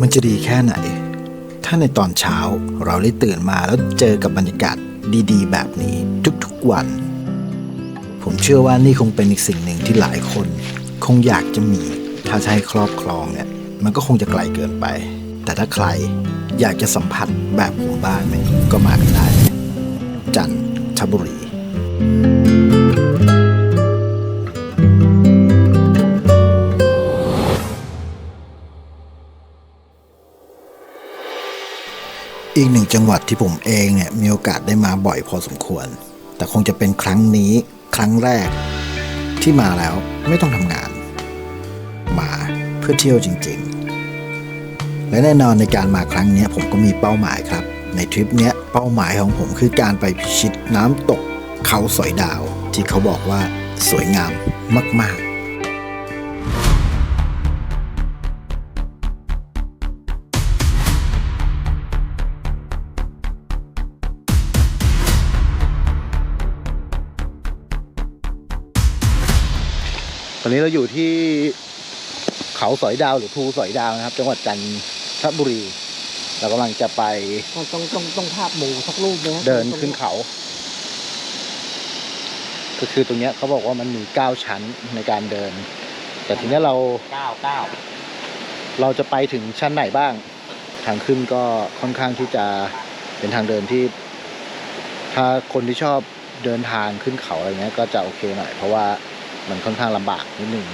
มันจะดีแค่ไหน ถ้าในตอนเช้าเราได้ตื่นมาแล้วเจอกับบรรยากาศดีๆ แบบนี้ทุกๆวัน ผมเชื่อว่านี่คงเป็นอีกสิ่งหนึ่งที่หลายคน คงอยากจะมี ถ้าให้ครอบครองเนี่ย มันก็คงจะไกลเกินไป แต่ถ้าใครอยากจะสัมผัสแบบผมบ้างเนี่ยก็มากันได้ จันทบุรี อีกหนึ่งจังหวัดที่ผมเองเนี่ยมีโอกาสได้มาบ่อยพอสมควร แต่คงจะเป็นครั้งนี้ครั้งแรก ที่มาแล้วไม่ต้องทำงาน มาเพื่อเที่ยวจริง ๆ และแน่นอนในการมาครั้งนี้ผมก็มีเป้าหมายครับ ในทริปนี้เป้าหมายของผมคือการไปพิชิตน้ำตกเขาสอยดาว ที่เขาบอกว่าสวยงามมากๆ อนนี้เราอยู่ที่เขาสอยดาวหรือภูสอยดาวนะครับ จังหวัดจันทบุรี เรากำลังจะไปต้องต้องต้องต้องภาพหมูสักรูปไหมฮะเดินขึ้นเขา ก็คือตรงเนี้ยเขาบอกว่ามันมีเก้าชั้นในการเดิน แต่ทีเนี้ยเราเก้าเก้าเราจะไปถึงชั้นไหนบ้าง ทางขึ้นก็ค่อนข้างที่จะเป็นทางเดินที่ ถ้าคนที่ชอบเดินทางขึ้นเขาอะไรเงี้ยก็จะโอเคหน่อยเพราะว่า มันค่อนข้างลำบากนิดนึง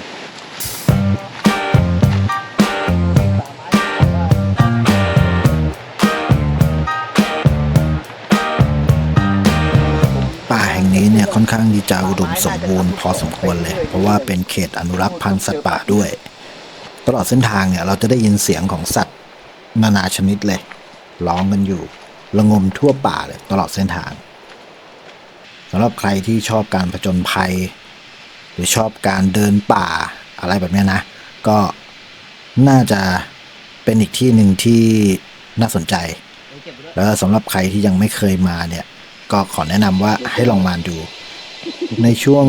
ป่าแห่งนี้เนี่ยค่อนข้างที่จะอุดมสมบูรณ์พอสมควรเลย เพราะว่าเป็นเขตอนุรักษ์พันธุ์สัตว์ป่าด้วย ตลอดเส้นทางเนี่ยเราจะได้ยินเสียงของสัตว์นานาชนิดเลยร้องกันอยู่ระงมทั่วป่าเลยตลอดเส้นทางสำหรับใครที่ชอบการผจญภัย หรือชอบการเดินป่าอะไรแบบนี้นะ ก็น่าจะเป็นอีกที่หนึ่งที่น่าสนใจ แล้วสำหรับใครที่ยังไม่เคยมาเนี่ย ก็ขอแนะนำว่าให้ลองมาดู ในช่วง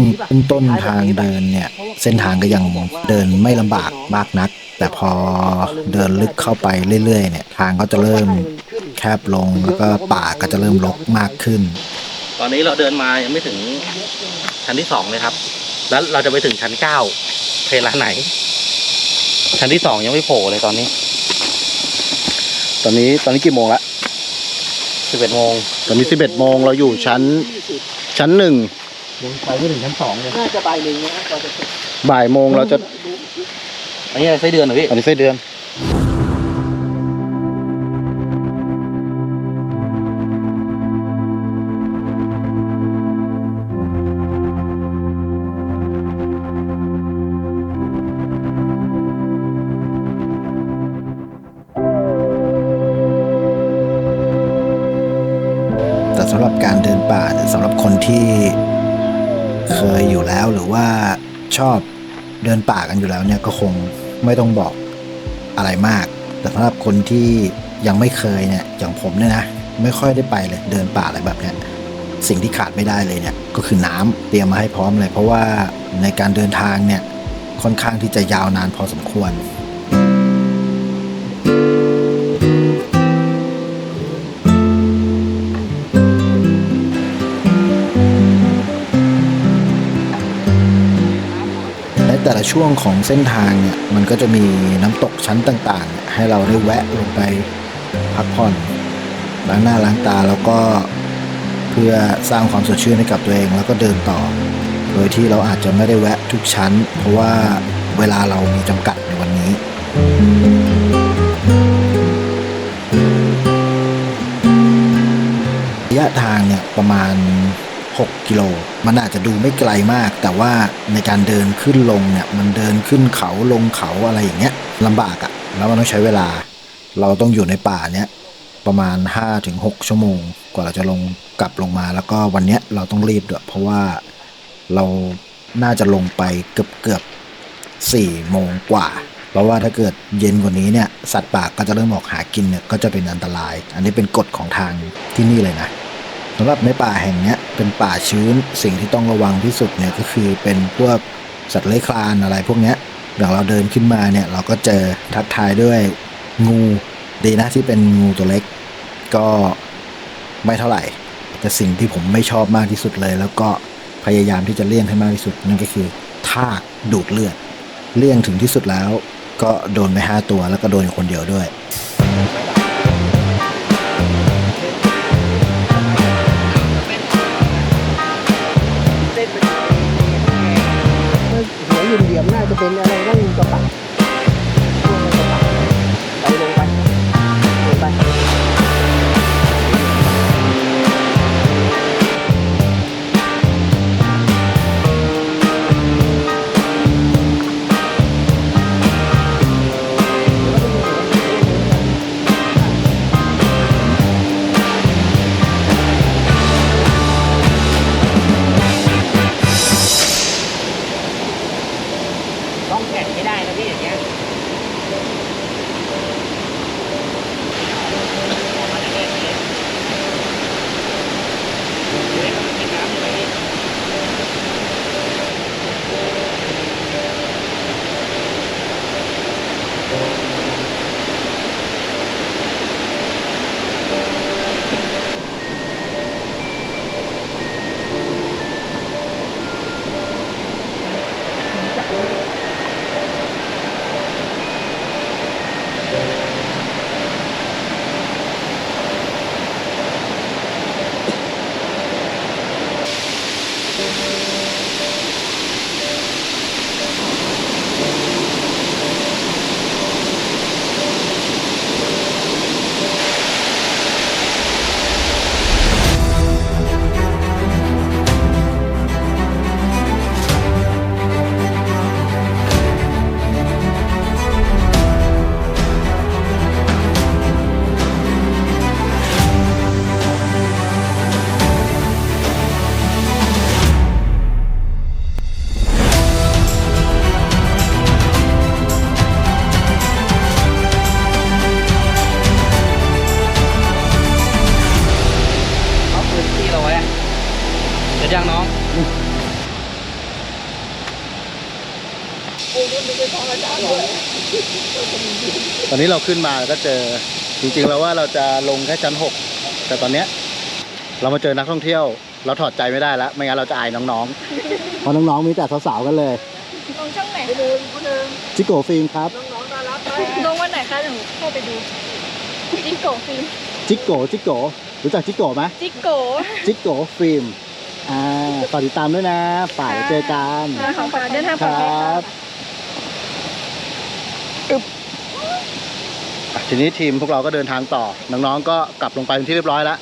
ต้นๆทางเดินเนี่ย เส้นทางก็ยังเดินไม่ลำบากมากนัก แต่พอเดินลึกเข้าไปเรื่อยๆเนี่ย ทางก็จะเริ่มแคบลงแล้วก็ป่าก็จะเริ่มรกมากขึ้น ตอนนี้เราเดินมายังไม่ถึงชั้นที่สองเลยครับ แล้วเราจะไปถึงชั้นเก้าเพลานไหน ชั้นที่สองยังไม่โผล่เลยตอนนี้ ตอนนี้ตอนนี้กี่โมงละสิบเอ็ดโมงตอนนี้สิบเอ็ดโมงเราอยู่ชั้น ชั้นหนึ่งไปไม่ถึงชั้นสองเลยน่าจะใบหนึ่งนะฮะก่อนจะเสร็จบ่ายโมงเราจะอันนี้อะไรไส้เดือนเหรอพี่อันนี้ไส้เดือน ป่าสำหรับคนที่เคยอยู่แล้วหรือว่าชอบเดินป่ากันอยู่แล้วเนี่ยก็คงไม่ต้องบอกอะไรมาก แต่สำหรับคนที่ยังไม่เคยเนี่ยอย่างผมเนี่ยนะไม่ค่อยได้ไปเลยเดินป่าอะไรแบบเนี้ยสิ่งที่ขาดไม่ได้เลยเนี่ยก็คือน้ำเตรียมมาให้พร้อมเลย เพราะว่าในการเดินทางเนี่ยค่อนข้างที่จะยาวนานพอสมควร แต่ละช่วงของเส้นทางเนี่ยมันก็จะมีน้ำตกชั้นต่างๆ ให้เราได้แวะลงไปพักผ่อนล้างหน้าล้างตาแล้วก็เพื่อสร้างความสดชื่นให้กับตัวเองแล้วก็เดินต่อ โดยที่เราอาจจะไม่ได้แวะทุกชั้น เพราะว่าเวลาเรามีจำกัดในวันนี้ ระยะทางเนี่ยประมาณ 6 กิโล มันอาจจะดูไม่ไกลมาก แต่ว่าในการเดินขึ้นลงเนี่ย มันเดินขึ้นเขาลงเขาอะไรอย่างเงี้ยลำบากอะ่ะ แล้วมันต้องใช้เวลา เราต้องอยู่ในป่าเนี้ยประมาณ 5-6 ชั่วโมง กว่าเราจะลงกลับลงมา แล้วก็วันเนี้ยเราต้องรีบด้วย เพราะว่าเราน่าจะลงไปเกือบเกือบสี่โมงกว่า เพราะว่าถ้าเกิดเย็นกว่านี้เนี่ย สัตว์ป่าก็จะเริ่มออกหากินเนี่ยก็จะเป็นอันตราย อันนี้เป็นกฎของทางที่นี่เลยนะสำหรับในป่าแห่งเนี้ย เป็นป่าชื้น สิ่งที่ต้องระวังที่สุดเนี่ยก็คือเป็นพวกสัตว์เลื้อยคลานอะไรพวกเนี้ยอย่างเราเดินขึ้นมาเนี่ยเราก็เจอทักทายด้วยงูดีนะที่เป็นงูตัวเล็ก ก็ไม่เท่าไหร่ แต่สิ่งที่ผมไม่ชอบมากที่สุดเลย แล้วก็พยายามที่จะเลี่ยงให้มากที่สุดนั่นก็คือทากดูดเลือด เลี่ยงถึงที่สุดแล้ว ก็โดนไปห้าตัวแล้วก็โดนอยู่คนเดียวด้วย หัวยืนเหลี่ยมน่าจะเป็นอะไรนั่งกระปะ ตอนนี้เราขึ้นมาก็เจอจริงๆแล้วว่าเราจะลงแค่ชั้นหกแต่ตอนเนี้ยเรามาเจอนักท่องเที่ยว เราถอดใจไม่ได้แล้ว ไม่งั้นเราจะอายน้องๆเพราะน้องๆมีแต่สาวๆกันเลยลงช่องไหนไปดูคนหนึ่งจิโกฟิล์มครับน้องๆน่ารักไหมลงวันไหนคะเดี๋ยวหนูเข้าไปดูจิกโกฟิล์มจิโกจิโกรู้จักจิโกไหมจิกโกจิโกฟิล์มอ่าฝากติดตามด้วยนะฝ่ายเจอกันค่ะของฝากเดินทางคปลอดภัยรัค่ะบอะ ทีนี้ทีมพวกเราก็เดินทางต่อ น้องๆ ก็กลับลงไปเป็นที่เรียบร้อยแล้ว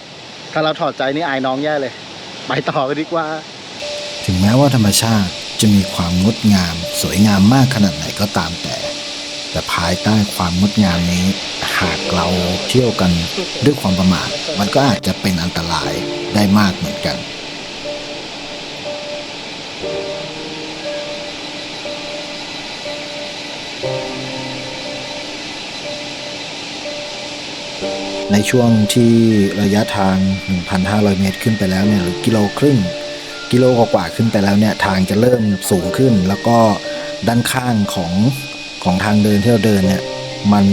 ถ้าเราถอดใจนี่อายน้องแย่เลย ไปต่อกันดีกว่า ถึงแม้ว่าธรรมชาติจะมีความงดงาม สวยงามมากขนาดไหนก็ตามแต่ แต่ภายใต้ความงดงามนี้ หากเราเที่ยวกันด้วยความประมาทมันก็อาจจะเป็นอันตรายได้มากเหมือนกัน ช่วงที่ระยะทาง 1,500 เมตรขึ้นไปแล้วเนี่ยหรือกิโลครึ่งกิโลกว่าขึ้นไปแล้วเนี่ยทางจะเริ่มสูงขึ้น แล้วก็ด้านข้างของของทางเดินที่เราเดินเนี่ยมัน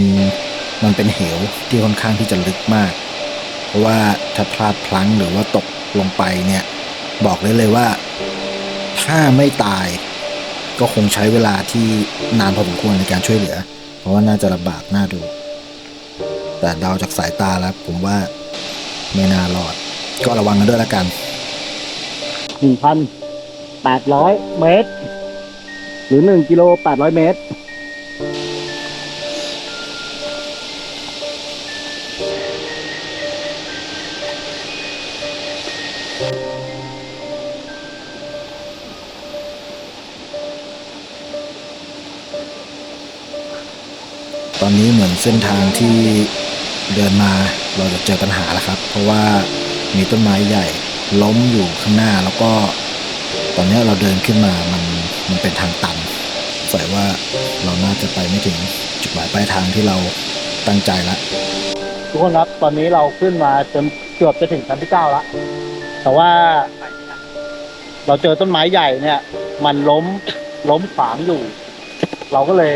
มันเป็นเหวที่ค่อนข้างที่จะลึกมาก เพราะว่าถ้าพลาดพลั้งหรือว่าตกลงไปเนี่ยบอกได้เลยว่าถ้าไม่ตายก็คงใช้เวลาที่นานพอสมควรในการช่วยเหลือ เพราะว่าน่าจะลำบากน่าดู แต่เดาจากสายตาแล้ว ผมว่าไม่น่ารอด ก็ระวังกันด้วยแล้วกันหนึ่งพันแปดร้อยเมตร หรือหนึ่งกิโลแปดร้อยเมตร ตอนนี้เหมือนเส้นทางที่ เดินมาเราจะเจอปัญหาแล้วครับ เพราะว่ามีต้นไม้ใหญ่ล้มอยู่ข้างหน้าแล้วก็ตอนนี้เราเดินขึ้นมามันมันเป็นทางตันใส่ว่าเราน่าจะไปไม่ถึงจุดหมายปลายทางที่เราตั้งใจละทุกคนครับตอนนี้เราขึ้นมาจนเกือบจะถึงชั้นที่เก้าแล้วแต่ว่า เราเจอต้นไม้ใหญ่เนี่ย มันล้มล้มขวางอยู่ เราก็เลย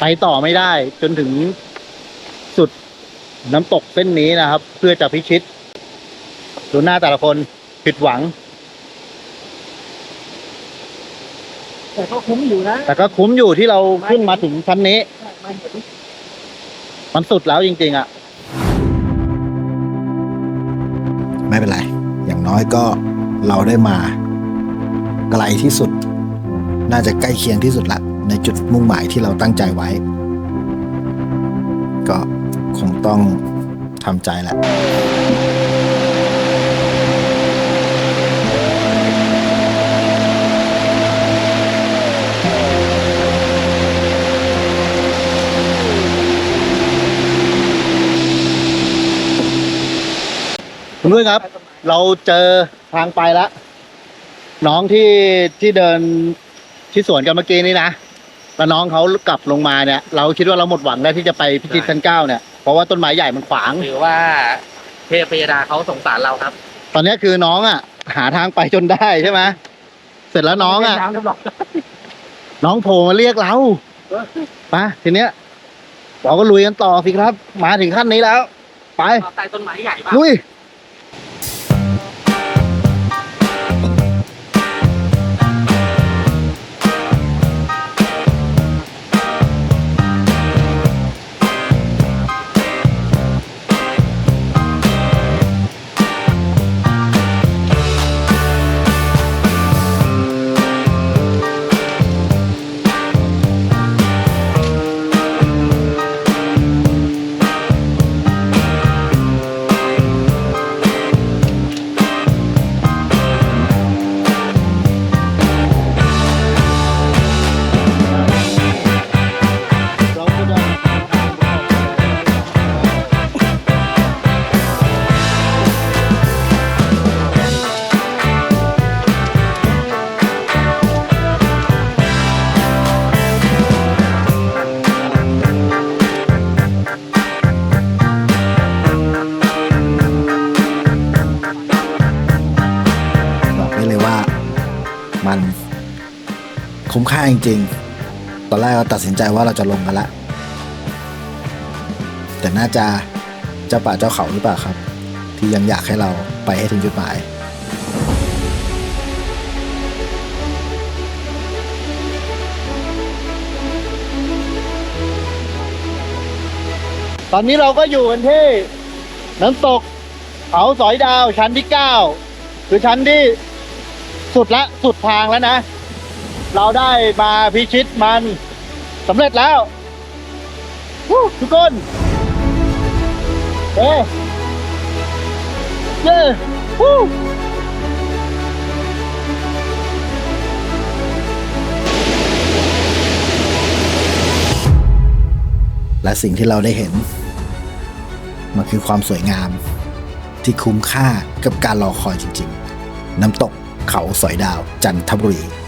ไปต่อไม่ได้ จนถึงสุด น้ำตกเส้นนี้นะครับ เพื่อจะพิชิตดูหน้าแต่ละคนผิดหวัง แต่ก็คุ้มอยู่นะแต่ก็คุ้มอยู่ที่เราขึ้นมาถึงชั้นนี้ไม่เห็นมันสุดแล้วจริง ๆ อะ ไม่เป็นไร อย่างน้อยก็เราได้มา ไกลที่สุด น่าจะใกล้เคียงที่สุดละ ในจุดมุ่งหมายที่เราตั้งใจไว้ ก็คง ต้องทำใจแหละคุณด้วยครับ เราเจอทางไปแล้วน้องที่ที่เดินที่สวนกันเมื่อกี้นี้นะแล้วน้องเขากลับลงมาเนี่ย เราคิดว่าเราหมดหวังแล้วที่จะไปพิจิตชั้นเก้าเนี่ย เพราะว่าต้นไม้ใหญ่มันขวางถือว่าเทพยดาเขาสงสารเราครับตอนนี้คือน้องอะ หาทางไปจนได้ใช่ไหมเสร็จแล้วน้องอะน้ำเรียบร้อยน้องโผล่มาเรียกเราไปทีเนี้ยเราก็ลุยกันต่อสิครับ มาถึงขั้นนี้แล้ว ไป ใต้ต้นไม้ใหญ่ป่ะลุย คุ้มค่าจริงๆ ตอนแรกเราตัดสินใจว่าเราจะลงกันละ แต่น่าจะเจ้าป่าเจ้าเขาหรือเปล่าครับ ที่ยังอยากให้เราไปให้ถึงจุดหมายตอนนี้เราก็อยู่กันที่น้ำตกเขาสอยดาวชั้นที่เก้าคือชั้นที่สุดละ สุดทางแล้วนะ เราได้มาพิชิตมันสำเร็จแล้วทุกคนเอ้เย้วู้และสิ่งที่เราได้เห็น มันคือความสวยงาม ที่คุ้มค่ากับการรอคอยจริงๆ น้ำตกเขาสอยดาวจันทบุรี